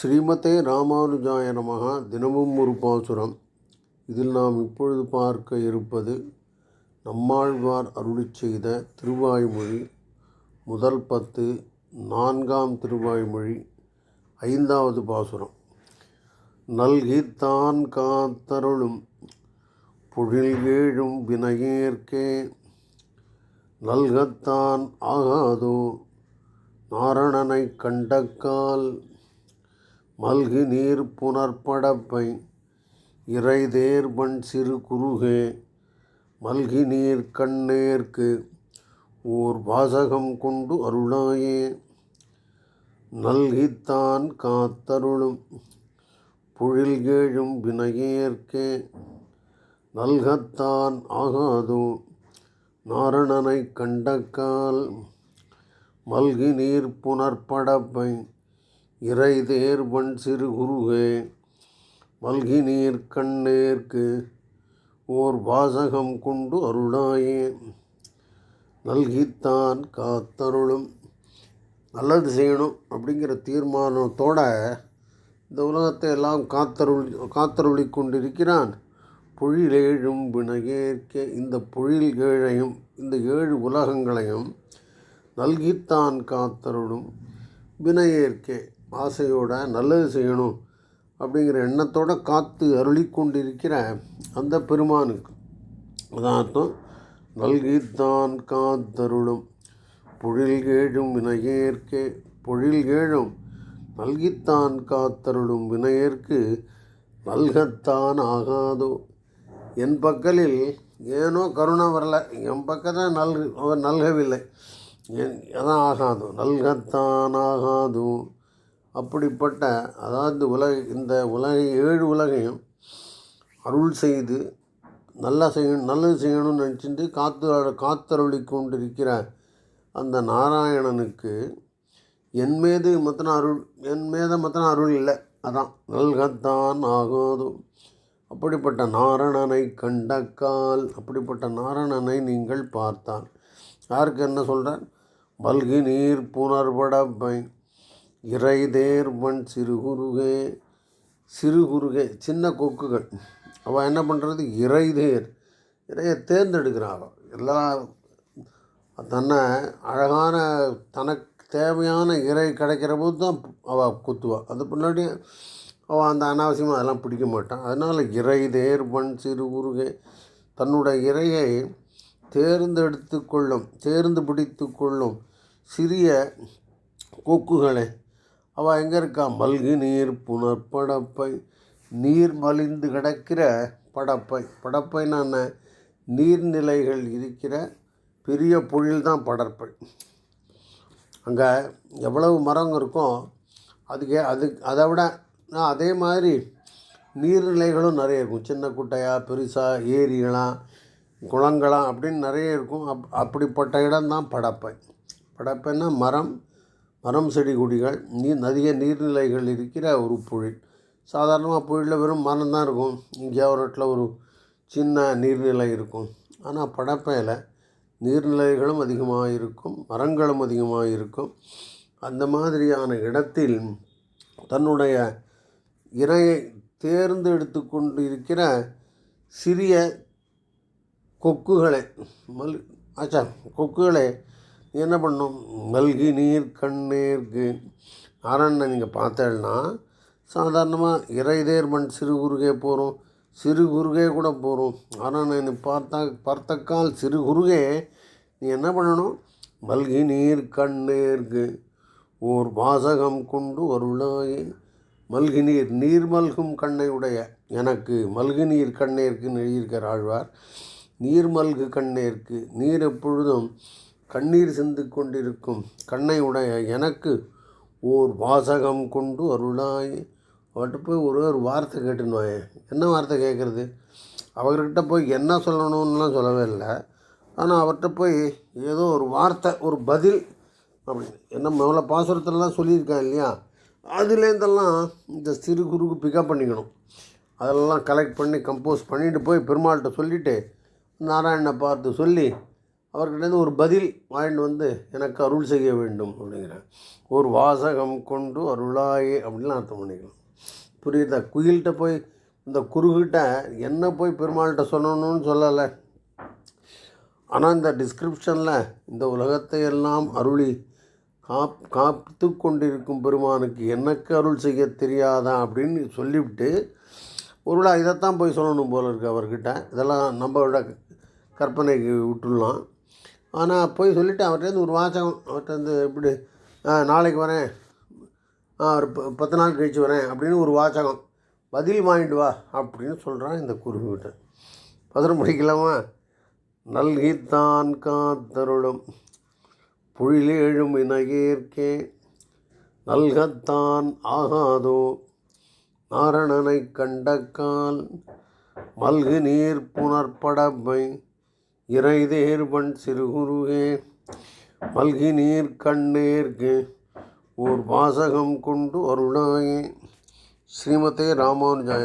ஸ்ரீமதே ராமானுஜாய நமக தினமும் ஒரு பாசுரம். இதில் நாம் இப்பொழுது பார்க்க இருப்பது நம்மாழ்வார் அருளி செய்த திருவாய்மொழி முதல் பத்து நான்காம் திருவாய்மொழி ஐந்தாவது பாசுரம். நல்கித்தான் காத்தருளும் பொழில்கேழும் வினையேற்கே நல்கத்தான் ஆகாதோ நாரணனை கண்டக்கால் மல்கு நீர் புனற்படப்பை இறைதேர்பண் சிறு குறுகே மல்கி நீர் கண்ணேற்கு ஓர் வாசகம் கொண்டு அருளாயே. நல்கித்தான் காத்தருளும் புழில் கேழும் வினையேற்கே. நல்கத்தான் ஆகாதோ நாரணனைக் கண்டக்கால் மல்கி நீர் புனற்படப்பை இறைதேர்வன் சிறு குருகே மல்கி நீர் கண்ணேற்கு ஓர் வாசகம் கொண்டு அருளாயே. நல்கித்தான் காத்தருளும். நல்லது செய்யணும் அப்படிங்கிற தீர்மானத்தோட இந்த உலகத்தை எல்லாம் காத்தருள் காத்தருளி கொண்டிருக்கிறான். பொழிலேழும் வினையேற்க. இந்த பொழில் ஏழையும் இந்த ஏழு உலகங்களையும் நல்கித்தான் காத்தருளும். வினையேற்கே. ஆசையோட நல்லது செய்யணும் அப்படிங்கிற எண்ணத்தோடு காத்து அருளி கொண்டிருக்கிற அந்த பெருமானுக்கு. அதான் அர்த்தம். நல்கித்தான் காத்தருளும். பொழில்கேழும் வினையேற்கே. பொழில்கேழும் நல்கித்தான் காத்தருளும் வினையேற்கு நல்கத்தான் ஆகாதோ. என் பக்கலில் ஏனோ கருணை வரல. என் பக்கத்தில் நல் அவர் நல்கவில்லை. என் அதான் ஆகாது. நல்கத்தான் ஆகாது. அப்படிப்பட்ட அதாவது உலக இந்த உலக ஏழு உலகையும் அருள் செய்து நல்லா செய்யணும் நல்லது செய்யணும்னு நினச்சிட்டு காத்து காத்தருளி கொண்டிருக்கிற அந்த நாராயணனுக்கு என் மீது மத்தன அருள் என் மீத மத்தன அருள் இல்லை. அதான் நல்கத்தான் ஆகாதோ. அப்படிப்பட்ட நாரணனை கண்டக்கால் அப்படிப்பட்ட நாரணனை நீங்கள் பார்த்தால். யாருக்கு என்ன சொல்கிறார் மல்கி நீர் பை இறைதேர்வன் சிறுகுருகே சிறுகுருகே சின்ன கொக்குகள். அவள் என்ன பண்ணுறது இறைதேர். இறையை தேர்ந்தெடுக்கிறாள் எல்லா தன்னை அழகான தனக்கு தேவையான இறை கிடைக்கிற போது தான் அவள் குத்துவாள் அது பின்னாடி அவள் அந்த அனாவசியமாக அதெல்லாம் பிடிக்க மாட்டான் அதனால் இறை தேர்வன் சிறு உருகே தன்னுடைய இறையை தேர்ந்தெடுத்து கொள்ளும் தேர்ந்து பிடித்து கொள்ளும் சிறிய கொக்குகளை அவள் எங்கே இருக்கா? மல்கு நீர் புனற்படப்பை நீர் மலிந்து கிடக்கிற படப்பை. படப்பைன்னா நீர்நிலைகள் இருக்கிற பெரிய பொழில் தான் படற்பை. அங்கே எவ்வளவு மரம் இருக்கும் அதுக்கு அது அதை விட அதே மாதிரி நீர்நிலைகளும் நிறைய இருக்கும். சின்ன குட்டையாக பெருசாக ஏரிகளாம் குளங்களாம் அப்படின்னு நிறைய இருக்கும். அப் அப்படிப்பட்ட இடம்தான் படப்பை. படப்பைன்னா மரம் மரம் செடி கொடிகள் நீர் நிறைய நீர்நிலைகள் இருக்கிற ஒரு புழில் சாதாரணமாக பொழிலில் வெறும் மரம் தான் இருக்கும். இங்கே ஒரு இடத்துல ஒரு சின்ன நீர்நிலை இருக்கும். ஆனால் படப்பையில் நீர்நிலைகளும் அதிகமாக இருக்கும் மரங்களும் அதிகமாக இருக்கும் அந்த மாதிரியான இடத்தில் தன்னுடைய இறையை தேர்ந்தெடுத்து கொண்டு இருக்கிற சிறிய கொக்குகளை மல் ஆச்சா கொக்குகளை என்ன பண்ணும்? மல்கி நீர் கண்ணீர்க்கு நாராயணனை நீங்கள் பார்த்தேன்னா சாதாரணமாக இறைதேர்மண் சிறு குறுகே போகிறோம் சிறு குறுகே கூட போகிறோம் நாராயணனை பார்த்தா பார்த்தக்கால் சிறு குறுகே நீ என்ன பண்ணணும்? மல்கி நீர் கண்ணேர்க்கு ஓர் வாசகம் கொண்டு அருளாயே மல்கி நீர் நீர் மல்கும் கண்ணை உடைய. எனக்கு மல்கு நீர் கண்ணேற்கு எழுதியிருக்கிற ஆழ்வார். நீர் மல்கு கண்ணேற்கு நீர் எப்பொழுதும் கண்ணீர் சிந்து கொண்டிருக்கும் கண்ணை உடைய எனக்கு ஓர் வாசகம் கொண்டு அருளாய். அவர்கிட்ட போய் ஒரு ஒரு வார்த்தை கேட்டுன்னு என்ன வார்த்தை கேட்குறது? அவர்கிட்ட போய் என்ன சொல்லணும்னுலாம் சொல்லவே இல்லை. ஆனால் அவர்கிட்ட போய் ஏதோ ஒரு வார்த்தை ஒரு பதில் அப்படின்னு. என்ன முதல்ல பாசுரத்துலலாம் சொல்லியிருக்கேன் இல்லையா? அதுலேருந்தெல்லாம் இந்த சிறு குறுக்கு பிக்கப் பண்ணிக்கணும். அதெல்லாம் கலெக்ட் பண்ணி கம்போஸ் பண்ணிட்டு போய் பெருமாள்கிட்ட சொல்லிவிட்டு நாராயணனை பார்த்து சொல்லி அவர்கிட்ட ஒரு பதில் வாங்கிட்டு வந்து எனக்கு அருள் செய்ய வேண்டும் அப்படிங்கிறேன் ஒரு வாசகம் கொண்டு அருளாயே அப்படின்னு அர்த்தம் பண்ணிக்கலாம் புரியுதா? குயில்கிட்ட போய் இந்த குருகிட்ட என்ன போய் பெருமாள்கிட்ட சொல்லணும்னு சொல்லலை. ஆனால் இந்த டிஸ்கிரிப்ஷனில் இந்த உலகத்தை எல்லாம் அருளி காப் காத்து கொண்டிருக்கும் பெருமானுக்கு எனக்கு அருள் செய்ய தெரியாதா அப்படின்னு சொல்லிவிட்டு ஒருவேளை இதைத்தான் போய் சொல்லணும் போல இருக்குது அவர்கிட்ட. இதெல்லாம் நம்மளோட கற்பனைக்கு விட்டுடலாம். ஆனால் போய் சொல்லிவிட்டு அவர்கிட்ட ஒரு வாசகம் அவர்கிட்ட எப்படி நாளைக்கு வரேன். ஒரு ப- பத்து நாள் கழிச்சு வரேன் அப்படின்னு ஒரு வாசகம். பதில் வாங்கிட்டு வா அப்படின்னு சொல்கிறான் இந்த குருவிட்ட பத்திரம் முடிக்கலாமா? நல்கித்தான் காத்தருளும். புழிலேழும் இனகேற்கே நல்கத்தான் ஆகாதோ. நாரணனை கண்டக்கால் மல்கு நீர் புனற்படமை இறைதேர்பண் சிறுகுருகே மல்கி நீர் கண்ணேர்க்கு ஓர் வாசகம் கொண்டு அருளாயே. ஸ்ரீமதே ராமானுஜாய